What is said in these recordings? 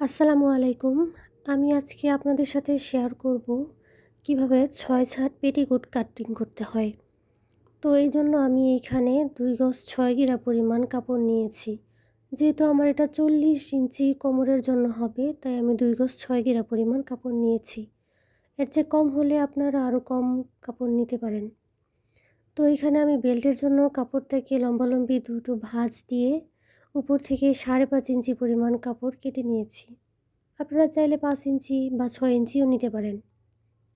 আসসালামু আলাইকুম। আমি আজকে আপনাদের সাথে শেয়ার করব কীভাবে ছয় ছাট পেটিকোট কাটিং করতে হয়। তো এই জন্য আমি এইখানে দুই গজ ছয় গিরা পরিমাণ কাপড় নিয়েছি। যেহেতু আমার এটা চল্লিশ ইঞ্চি কোমরের জন্য হবে, তাই আমি দুই গজ ছয় গিরা পরিমাণ কাপড় নিয়েছি। এর চেয়ে কম হলে আপনারা আরও কম কাপড় নিতে পারেন। তো এখানে আমি বেল্টের জন্য কাপড়টাকে লম্বালম্বি দুটো ভাঁজ দিয়ে উপর থেকে সাড়ে পাঁচ ইঞ্চি পরিমাণ কাপড় কেটে নিয়েছি। আপনারা চাইলে পাঁচ ইঞ্চি বা ছয় ইঞ্চিও নিতে পারেন।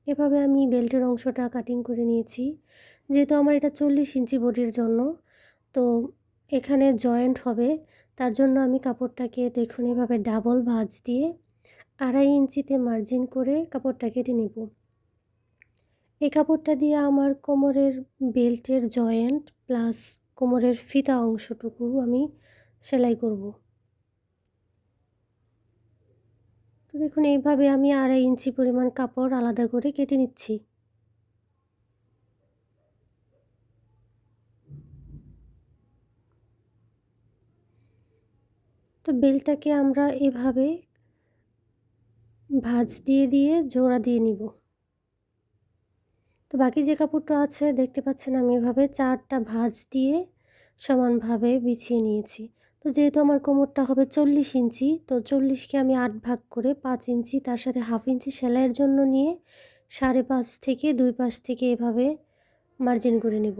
এভাবে আমি বেল্টের অংশটা কাটিং করে নিয়েছি। যেহেতু আমার এটা চল্লিশ ইঞ্চি বডির জন্য, তো এখানে জয়েন্ট হবে। তার জন্য আমি কাপড়টাকে দেখুন, এভাবে ডাবল ভাঁজ দিয়ে আড়াই ইঞ্চিতে মার্জিন করে কাপড়টা কেটে নেব। এই কাপড়টা দিয়ে আমার কোমরের বেল্টের জয়েন্ট প্লাস কোমরের ফিতা অংশটুকু আমি সেলাই করব। তো দেখুন, এইভাবে আমি আড়াই ইঞ্চি পরিমাণ কাপড় আলাদা করে কেটে নিচ্ছি। তো বেলটাকে আমরা এভাবে ভাঁজ দিয়ে দিয়ে জোড়া দিয়ে নিব। তো বাকি যে কাপড়টা আছে, দেখতে পাচ্ছেন আমি এভাবে চারটা ভাঁজ দিয়ে সমানভাবে বিছিয়ে নিয়েছি। তো যেহেতু আমার কোমরটা হবে চল্লিশ ইঞ্চি, তো চল্লিশকে আমি আট ভাগ করে পাঁচ ইঞ্চি, তার সাথে হাফ ইঞ্চি সেলাইয়ের জন্য নিয়ে সাড়ে পাঁচ থেকে দুই পাশ থেকে এভাবে মার্জিন করে নেব।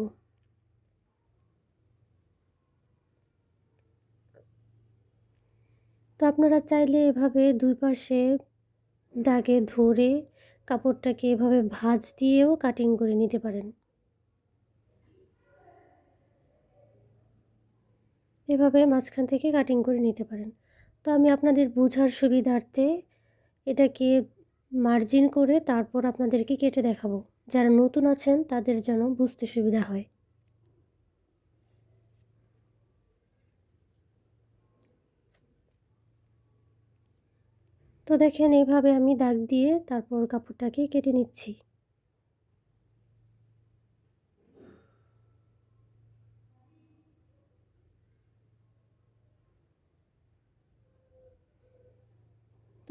তো আপনারা চাইলে এভাবে দুই পাশে দাগে ধরে কাপড়টাকে এভাবে ভাঁজ দিয়েও কাটিং করে নিতে পারেন। এভাবে মাঝখান থেকে কাটিং করে নিতে পারেন। তো আমি আপনাদের বোঝার সুবিধার্থে এটাকে মার্জিন করে তারপর আপনাদেরকে কেটে দেখাবো। যারা নতুন আছেন, তাদের যেন বুঝতে সুবিধা হয়। তো দেখেন এইভাবে আমি দাগ দিয়ে তারপর কাপড়টাকে কেটে নিচ্ছি।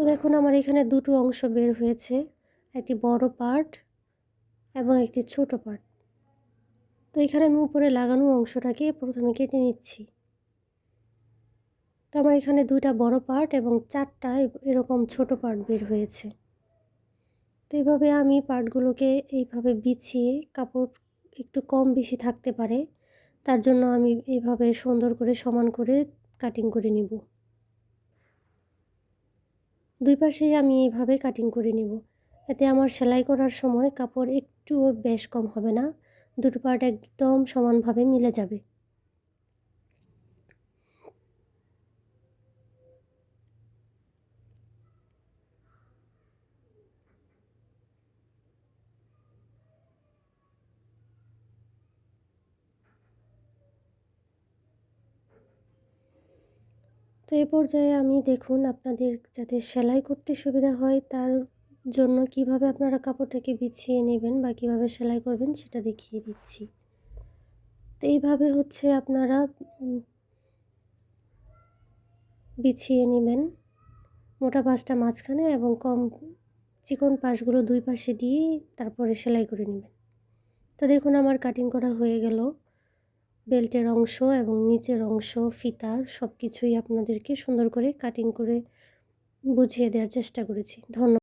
তো দেখুন, আমার এখানে দুটো অংশ বের হয়েছে। একটি বড় পার্ট এবং একটি ছোট পার্ট। তো এখানে আমি উপরে লাগানো অংশটাকে প্রথমে কেটে নিচ্ছি। তো আমার এখানে দুইটা বড় পার্ট এবং চারটা এরকম ছোট পার্ট বের হয়েছে। তো এইভাবে আমি পার্টগুলোকে এইভাবে বিছিয়ে কাপড় একটু কম বেশি থাকতে পারে, তার জন্য আমি এইভাবে সুন্দর করে সমান করে কাটিং করে নিব। দুই পাশেই আমি এইভাবে কাটিং করে নেব। এতে আমার সেলাই করার সময় কাপড় একটুও বেশ কম হবে না, দুটো পার্ট একদম সমানভাবে মিলে যাবে। তো এই পর্যায়ে আমি দেখুন আপনাদের যাতে সেলাই করতে সুবিধা হয়, তার জন্য কীভাবে আপনারা কাপড়টাকে বিছিয়ে নেবেন বা কীভাবে সেলাই করবেন সেটা দেখিয়ে দিচ্ছি। তো এইভাবে হচ্ছে আপনারা বিছিয়ে নেবেন মোটা পাশটা মাঝখানে এবং কম চিকন পাশগুলো দুই পাশে দিয়ে তারপরে সেলাই করে নেবেন। তো দেখুন আমার কাটিং করা হয়ে গেল। বেল্টের অংশ এবং নিচের অংশ, ফিতার সব কিছুই আপনাদেরকে সুন্দর করে কাটিং করে বুঝিয়ে দেওয়ার চেষ্টা করেছি। ধন্যবাদ।